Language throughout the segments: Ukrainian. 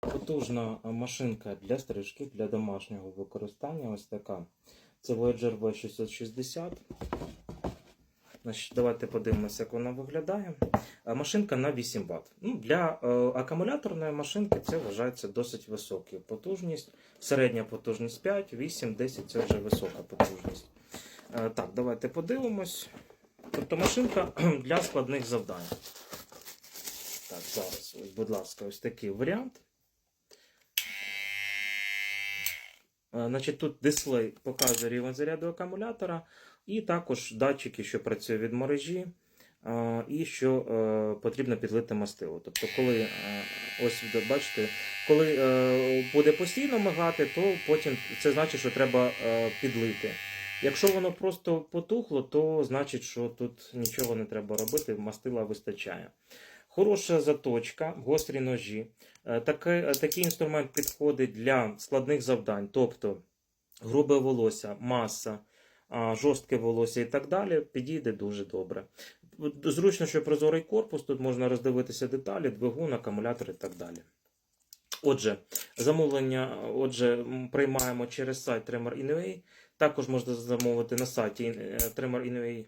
Потужна машинка для стрижки для домашнього використання. Ось така. Це Voyager V660. Значить, давайте подивимося, як вона виглядає. Машинка на 8 Вт. Ну, для е, акумуляторної машинки це вважається досить високою потужність. Середня потужність 5, 8, 10 це вже висока потужність. Е, так, давайте подивимось. Тобто машинка для складних завдань. Так, зараз, будь ласка, ось такий варіант. Е, Значить, тут дисплей показує рівень заряду акумулятора, і також датчики, що працює від мережі, е, і що е, потрібно підлити мастило. Тобто, коли е, ось бачите, коли е, буде постійно мигати, то потім це значить, що треба е, підлити. Якщо воно просто потухло, то значить, що тут нічого не треба робити, мастила вистачає. Хороша заточка, гострі ножі. Е, Такий, е, такий інструмент підходить для складних завдань, тобто грубе волосся, маса, жорстке волосся і так далі, підійде дуже добре. Зручно, що прозорий корпус, тут можна роздивитися деталі, двигун, акумулятор і так далі. Отже, замовлення отже, приймаємо через сайт Tremor.in.ua. Також можна замовити на сайті е, Tremor.in.ua.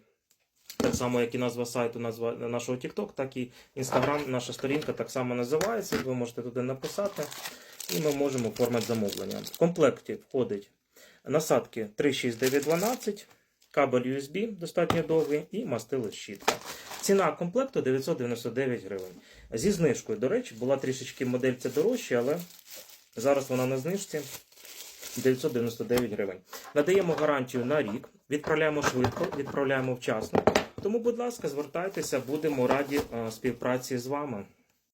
Так само, як і назва сайту, назва нашого TikTok, так і Instagram, наша сторінка так само називається. Ви можете туди написати, і ми можемо оформити замовлення. В комплекті входить насадки 36912, кабель USB достатньо довгий і мастило щітка. Ціна комплекту 999 гривень. Зі знижкою, до речі, була трішечки модель ця дорожча, але зараз вона на знижці 999 гривень. Надаємо гарантію на рік, відправляємо швидко, відправляємо вчасно. Тому, будь ласка, звертайтеся, будемо раді е, співпраці з вами.